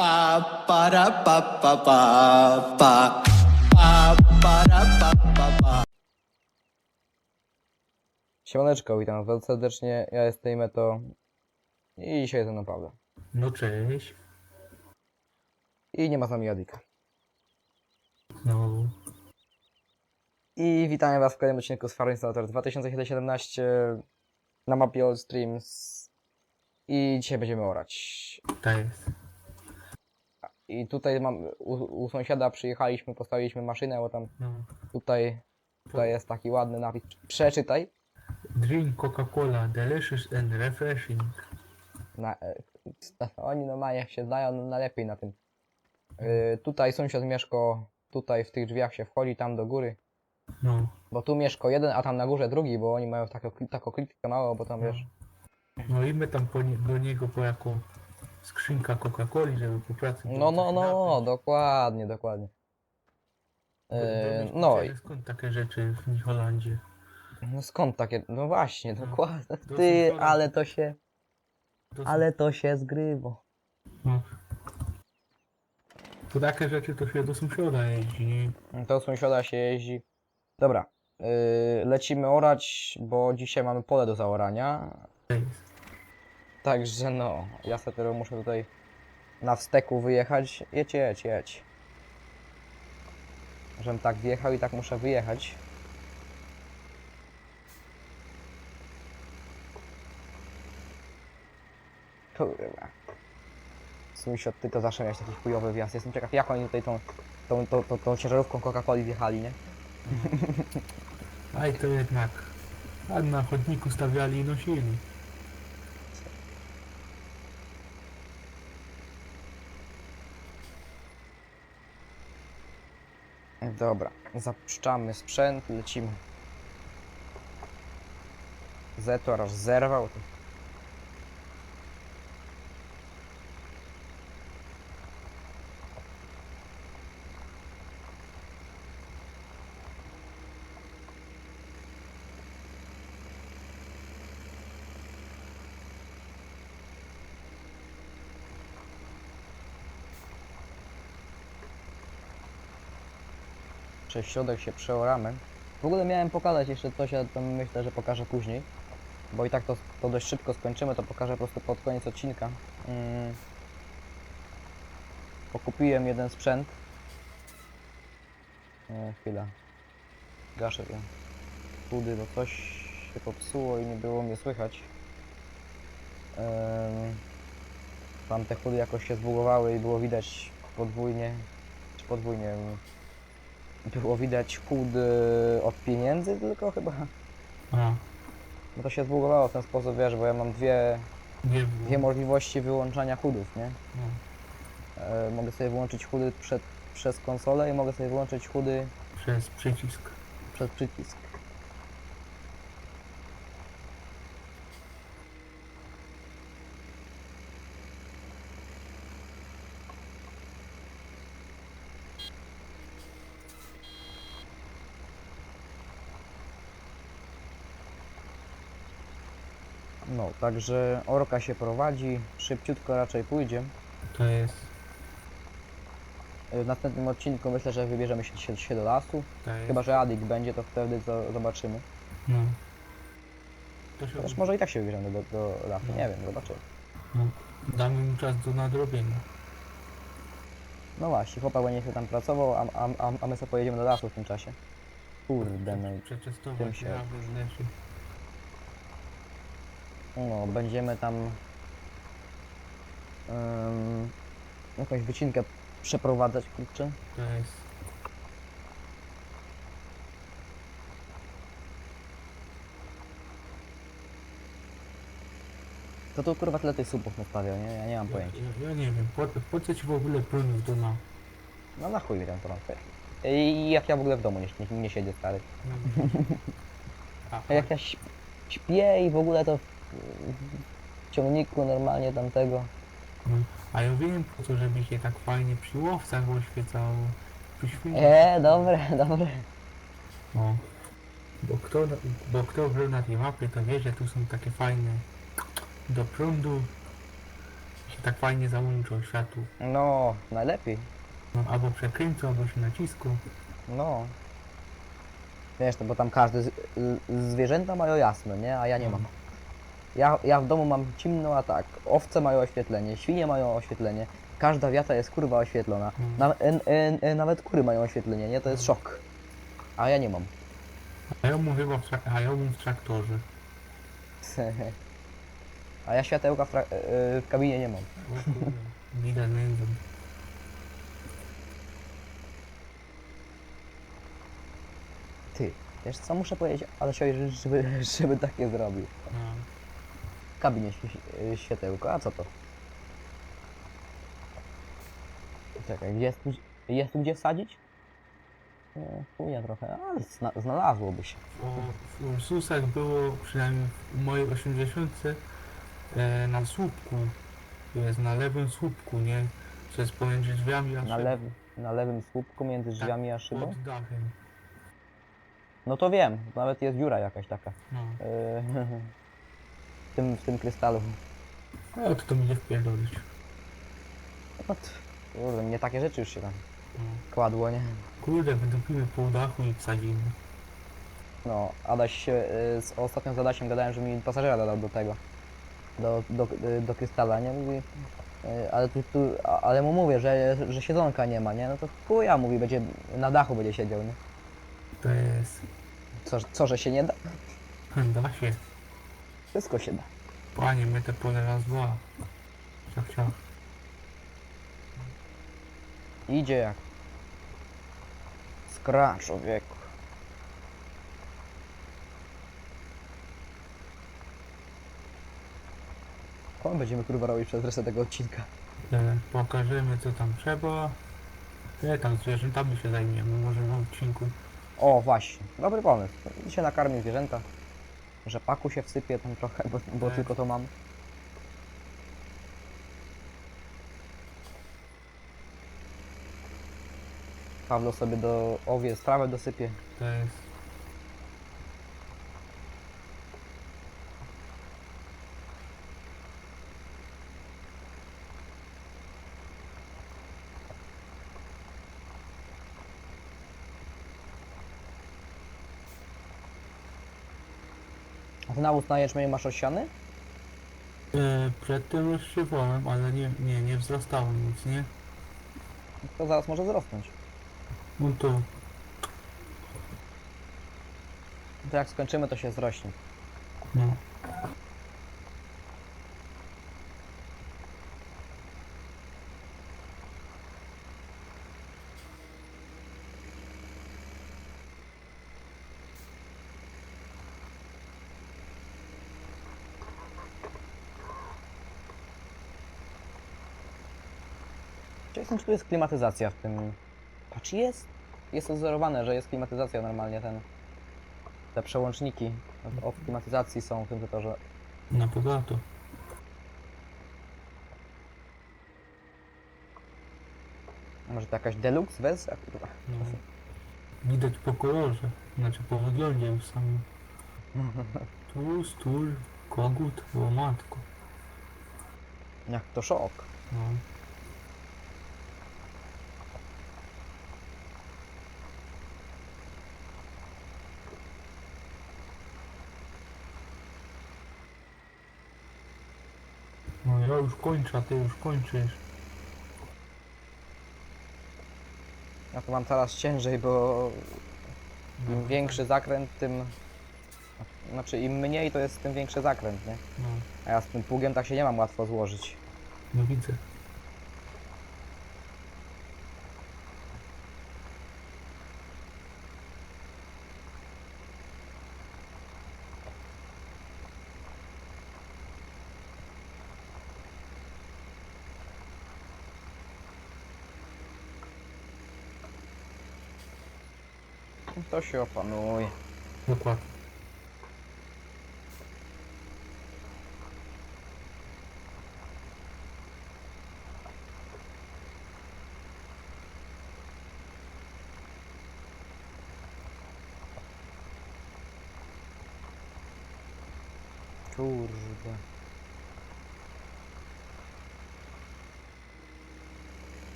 Pa para pa pa pa pa pa para pa pa pa Siemaneczko, witam was bardzo serdecznie, ja jestem Meto i dzisiaj mną Paweł. No cześć. I nie ma z nami Jadika. No, I witamy was w kolejnym odcinku z Farming Simulator 2017 na mapie All Streams. I dzisiaj będziemy orać. to jest. I tutaj mam, u, u sąsiada przyjechaliśmy, postawiliśmy maszynę, bo tam No. tutaj, tutaj jest taki ładny napis. Przeczytaj. Drink Coca-Cola, delicious and refreshing. Na, e, oni normalnie się znają najlepiej na tym. E, tutaj sąsiad mieszka, tutaj w tych drzwiach się wchodzi, tam do góry. No, Bo tu mieszka jeden, a tam na górze drugi, bo oni mają taką, taką klitkę małą, bo tam wiesz. no i my tam po nie, do niego po jaką skrzynka Coca-Coli, żeby po pracy... było No, no, coś no, no, napić. dokładnie, dokładnie. Do- E, do- no, i- Skąd takie rzeczy w Holandzie? no skąd takie, no właśnie, No, dokładnie. Ty, ale to się, To, ale to się zgrywa. No. To takie rzeczy to się do sąsiada jeździ, nie? To sąsiada się jeździ. Dobra, yy, lecimy orać, bo dzisiaj mamy pole do zaorania. To jest. Także no, ja teraz muszę tutaj na wsteku wyjechać. Jedź, jedź, jedź. Żebym tak wjechał i tak muszę wyjechać. Kurwa. Sąsiad, ty to zawsze miałeś taki chujowy wjazd. Jestem ciekaw, jak oni tutaj tą, tą, tą, tą, tą ciężarówką Coca-Coli wjechali, nie? Aj to jednak. A na chodniku stawiali i nosili. Dobra, zapuszczamy sprzęt, lecimy. Zetor aż zerwał. Przez środek się przeoramy. W ogóle miałem pokazać jeszcze coś, ale to myślę, że pokażę później. Bo i tak to, to dość szybko skończymy, to pokażę po prostu pod koniec odcinka. Mm. Pokupiłem jeden sprzęt. E, chwila. Gaszę to. Chudy, bo coś się popsuło i nie było mnie słychać. Em, tam te chudy jakoś się zbugowały i było widać podwójnie, czy podwójnie, było widać chód e, od pieniędzy tylko chyba. A, No to się zbugowało w ten sposób, wiesz, bo ja mam dwie, nie dwie możliwości wyłączania chudów, nie? No. E, mogę sobie wyłączyć chudy przed, przez konsolę i mogę sobie wyłączyć chudy Przez przycisk. przez przycisk. No, także orka się prowadzi, szybciutko raczej pójdzie. To jest. W następnym odcinku myślę, że wybierzemy się, się, się do lasu. To jest. Chyba, że Adik będzie, to wtedy to zobaczymy. No. To się Chociaż może i tak się wybierzemy do, do lasu, nie wiem, zobaczymy. no. Damy mu czas do nadrobienia. No właśnie, chłopak będzie się tam pracował, a, a, a, my sobie pojedziemy do lasu w tym czasie. Kurde, no, i- tym Przetestować się-. No będziemy tam um, jakąś wycinkę przeprowadzać, kurczę. To jest. To tu kurwa tyle tych subów nastawiał, nie? Ja nie mam Ja, pojęcia. ja, ja nie wiem, po, po co ci w ogóle prąd do na. No na chuj mi ten prąd. I jak ja w ogóle w domu nie, nie, nie siedzę, stary. No. A, A jak ja śp- śpię i w ogóle to w, w ciągniku normalnie tamtego. no. a ja wiem po co, żeby się tak fajnie przy łowcach oświecało. Przy świnie. E, dobre, dobre. No. Bo kto, bo kto był na tej mapie, to wie, że tu są takie fajne do prądu. Się tak fajnie załączą światło. No, najlepiej. No, albo przekręcą, albo się naciską. No. Wiesz, to bo tam każdy z, z, zwierzęta mają jasne, nie? A ja nie mam. Ja, ja w domu mam ciemno, a tak. Owce mają oświetlenie, świnie mają oświetlenie. Każda wiata jest kurwa oświetlona. Mm. Na, en, en, en, nawet kury mają oświetlenie, nie? To jest szok. A ja nie mam. A ja mu chyba w, trak- a ja mu w traktorze. A ja światełka w, tra- w kabinie nie mam. O kurde, Widać między. Ty, wiesz co muszę powiedzieć Alesiowi, że- żeby, żeby takie zrobił. No. Kabinie yy, światełko, a co to? Czekaj, gdzie jest tu, jest tu gdzie wsadzić? Chuja trochę, ale zna, znalazłoby się. O, w Ursusach było przynajmniej w mojej 80 e, na słupku. Jest na lewym słupku, nie? Co jest pomiędzy drzwiami a Na, szybą. lew, na lewym słupku między drzwiami a szybą? Pod dachem. No to wiem, nawet jest dziura jakaś taka. No. Yy, w, tym, w tym krystalu. O, to to mi nie wpierdolić. No, t- kurde, mnie takie rzeczy już się tam No. kładło, nie? Kurde, wydupimy pół dachu i wsadzimy. No, Adaś się, y, z, ostatnio z Adasiem gadałem, że mi pasażera dodał do tego, do, do, y, do krystala, nie? Mówi, y, ale tu, tu, a- ale mu mówię, że, że siedzonka nie ma, nie? No to chuja, mówi, będzie, na dachu będzie siedział, nie? To jest... Co, co, że się nie da? Da się. Wszystko się da. Panie, my te pole raz, dwa. Ciach, ciach. Idzie jak skra człowieku. O, będziemy kurwa robić przez resztę tego odcinka. E, pokażemy co tam trzeba. Nie, tam zwierzętami się zajmiemy, może w odcinku. O, właśnie. Dobry pomysł. Dzisiaj nakarmię zwierzęta. Rzepaku się wsypie tam trochę, bo, bo Tak. tylko to mam. Pawlo sobie do owie strawę dosypie. To jest... nawóz na jęczmień masz osiany? E, przedtem rozsiewałem, ale nie, nie, nie wzrastało nic, nie? To zaraz może wzrosnąć. No to To jak skończymy, to się zrośnie. no. Jestem, czy tu jest klimatyzacja w tym... Patrz, jest! Jest odzorowane, że jest klimatyzacja normalnie, ten... Te przełączniki od, klimatyzacji są w tym że Na bogato. Może to jakaś deluxe wersja? kurwa? No. Widać po kolorze, znaczy po wyglądzie już samym. Tu, stół, kogut, o matko. Jak to szok. No. No ja już kończę, a ty już kończysz. Ja to mam coraz ciężej, bo im większy zakręt, tym... Znaczy im mniej to jest, tym większy zakręt, nie? No, A ja z tym pługiem tak się nie mam łatwo złożyć. no widzę. To się opanuje. Dokładnie. Kurde.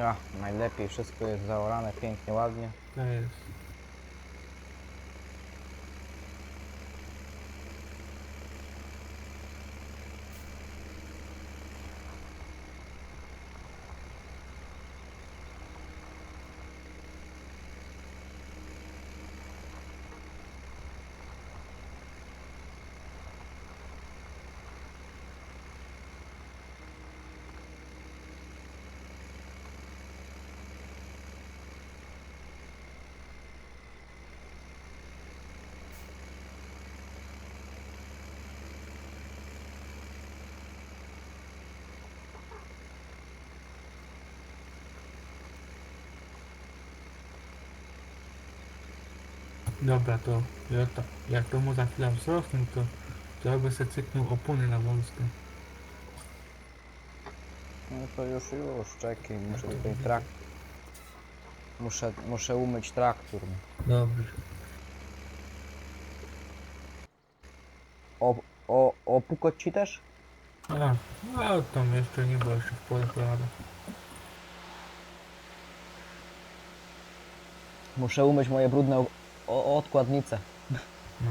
Ja, najlepiej, wszystko jest zaorane pięknie, ładnie. To jest. Dobra, to jak to, jak to mu za chwilę wzrosną, to, to ja by sobie cyknął opony na wąskie. No to już, już, czekaj, muszę tutaj trak... Muszę, muszę umyć traktor. Dobrze. O, o, opukać ci też? A, a tam jeszcze nie, bo jeszcze w pole pojadę. Muszę umyć moje brudne o, o, odkładnice. No.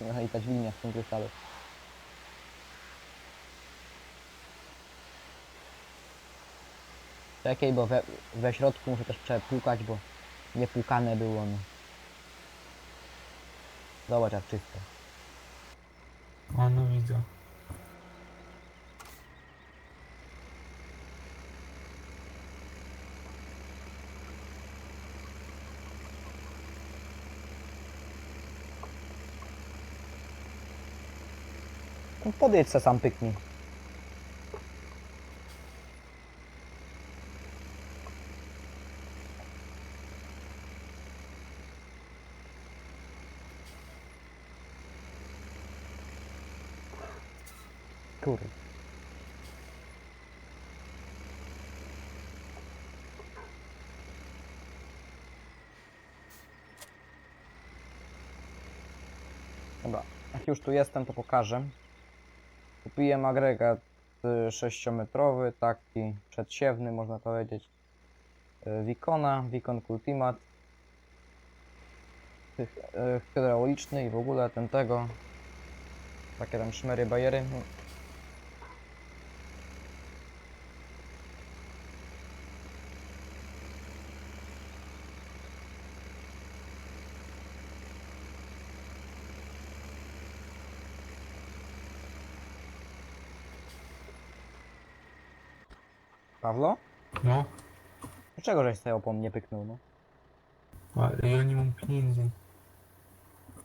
No i ta dźwignia w tym krysztale. Czekaj, bo we, we środku muszę też przepłukać, bo niepłukane było. No. Zobacz jak czysto. O, no widzę. No Podejdź se sam pyknij. Kurde. Dobra, jak już tu jestem, to pokażę. Kupiłem agregat y, 6-metrowy, taki przedsiewny, można powiedzieć. y, Wikona, Wikon Ultimat. Tych, y, hydrauliczny i w ogóle ten tego. Takie tam szmery, bajery. Pawlo? No, Dlaczego żeś sobie opon nie pyknął, no? ale ja nie mam pieniędzy.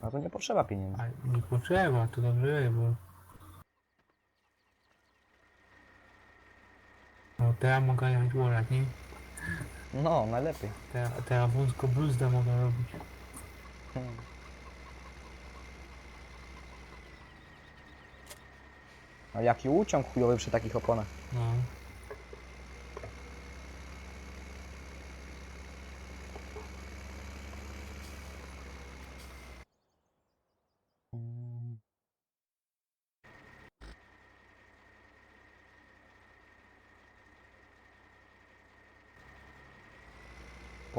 A to nie potrzeba pieniędzy. A nie potrzeba, to dobrze, bo... No, teraz mogę jechać łorać, nie? No, najlepiej. Teraz, teraz wąsko bluzdę mogę robić. Hmm. A jaki uciąg chujowy przy takich oponach. No.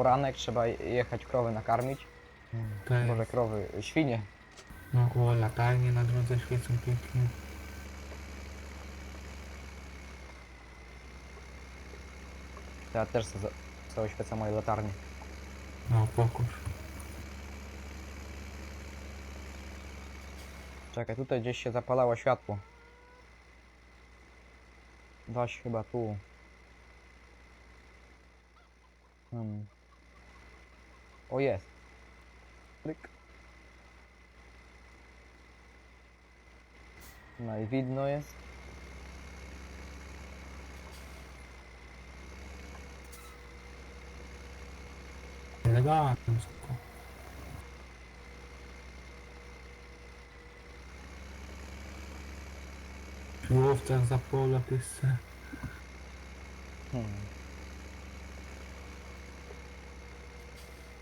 Poranek trzeba jechać krowy nakarmić. Może krowy, świnie. no, o, latarnie na drodze świecą pięknie. Ja też sobie, sobie oświecę moje latarnie. No, pokusz. Czekaj, tutaj gdzieś się zapalało światło. Daś chyba tu. Hmm. O jest. Tryk. No i widno jest. Elegancko. Łowcach za pola pysce. Hmm.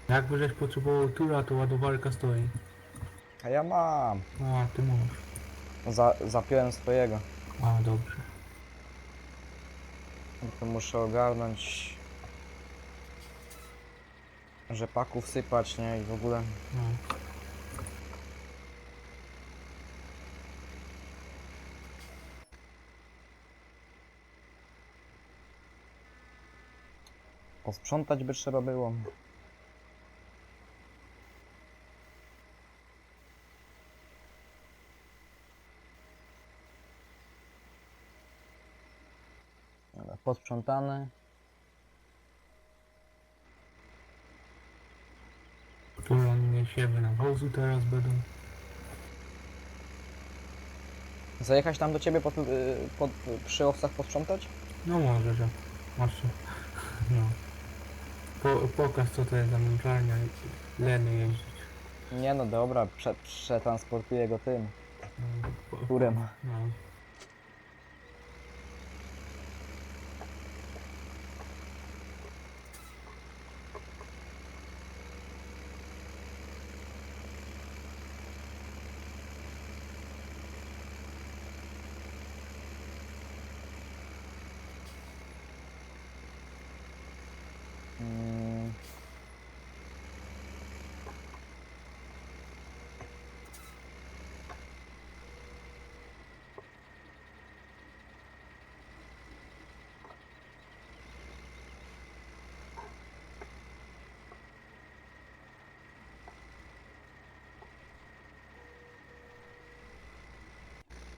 Jakby żeś potrzebował tura, to ładowarka stoi. A ja mam. No, a ty możesz. Za, zapiąłem swojego. A, dobrze. To muszę ogarnąć. Rzepaków sypać, nie? I w ogóle. No. Posprzątać by trzeba było. Posprzątane. Które siewy nawozu teraz będą. Zajechać tam do ciebie pod, y, pod, przy owcach posprzątać? No może, że masz tu. No. Po, pokaż co to jest za męczarnia Leny jeździć. Nie no dobra, prze, przetransportuję go tym, No, po, kurem. no.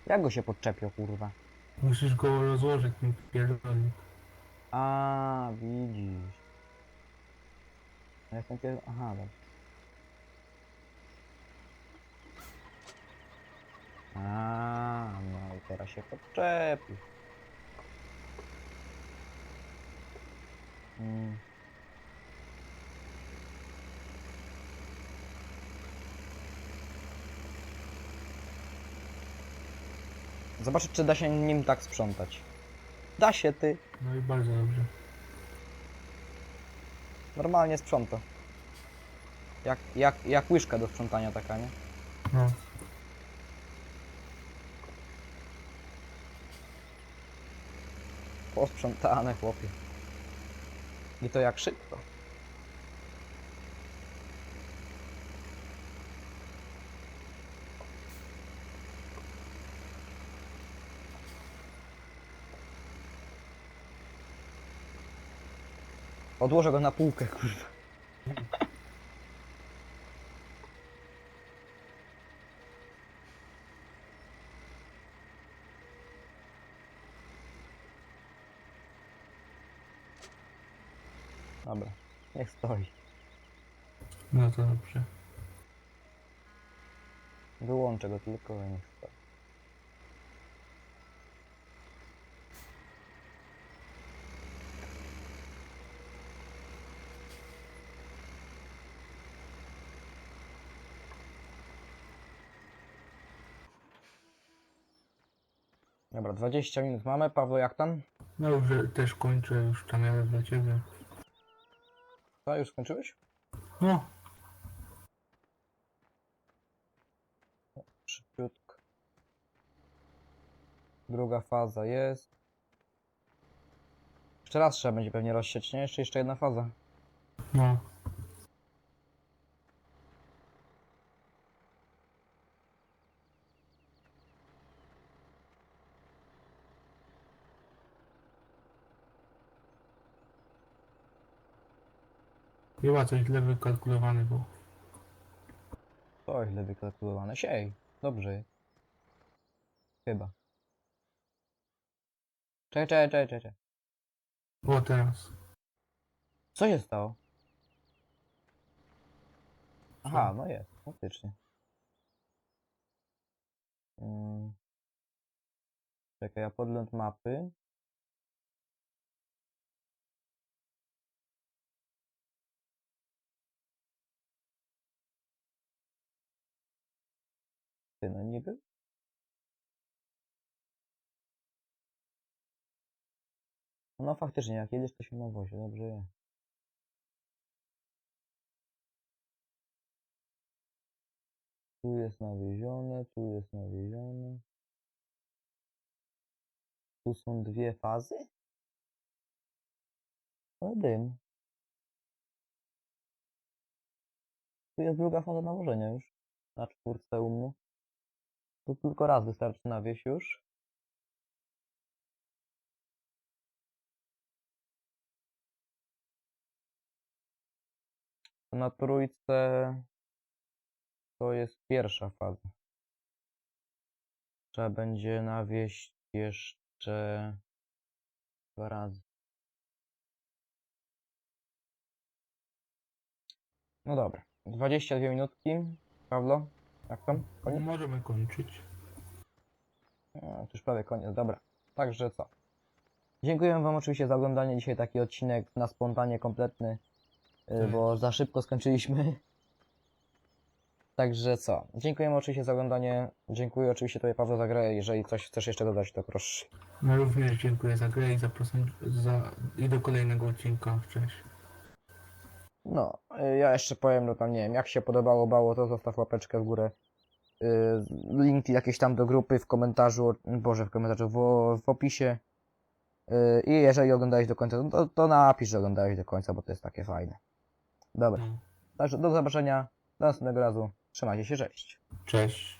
Jak go się podczepił, kurwa? Musisz go rozłożyć, mi pierdolnik. A, widzisz. Ja jestem pier... Aha, dobra. A, no i teraz się podczepił. Mm. Zobaczyć, czy da się nim tak sprzątać. Da się, ty. No i bardzo dobrze. Normalnie sprząta. Jak, jak, jak łyżka do sprzątania taka, nie? No. Posprzątane, chłopie. I to jak szybko. Odłożę go na półkę, kurwa. Dobra, niech stoi. No to dobrze. Wyłączę go tylko niech stoi. 20 minut mamy. Paweł, jak tam? No już też kończę, już tam jadę dla ciebie. A, już skończyłeś? No, Szybciutko. Druga faza jest. Jeszcze raz trzeba będzie pewnie rozsieć, nie? Jeszcze, jeszcze jedna faza. no. Chyba coś źle wykalkulowane było. To źle wykalkulowane. Siej. Dobrze. Chyba. Czekaj, czekaj, czekaj, czekaj. O, teraz. Co się stało? Aha, no jest, faktycznie. Mm. Czekaj, ja podgląd mapy. Ty, no niby? No faktycznie, jak jedziesz, to się nawozi, dobrze jest. Tu jest nawiezione, tu jest nawiezione. Tu są dwie fazy? Ale dym. Tu jest druga faza nawożenia już. Na czwórce u mnie. Tu tylko raz wystarczy nawieść już. Na trójce to jest pierwsza faza. Trzeba będzie nawieść jeszcze dwa razy. No dobra. 22 minutki. Pawlo, jak tam? Koniec? Możemy kończyć. No, to już prawie koniec, dobra. Także co? Dziękuję Wam oczywiście za oglądanie dzisiaj taki odcinek na spontanie kompletny, y, Tak. bo za szybko skończyliśmy. Także co? Dziękujemy oczywiście za oglądanie. Dziękuję oczywiście Tobie Paweł za grę. Jeżeli coś chcesz jeszcze dodać, to proszę. No również dziękuję za grę i zapraszam za... i do kolejnego odcinka. Cześć. No, ja jeszcze powiem, no tam nie wiem, jak się podobało bało, to zostaw łapeczkę w górę. Y, Link jakieś tam do grupy w komentarzu, boże w komentarzu, w, w opisie. Y, I jeżeli oglądałeś do końca, no to, to napisz, że oglądałeś do końca, bo to jest takie fajne. Dobra, No. także do zobaczenia, do następnego razu. Trzymajcie się, cześć. Cześć.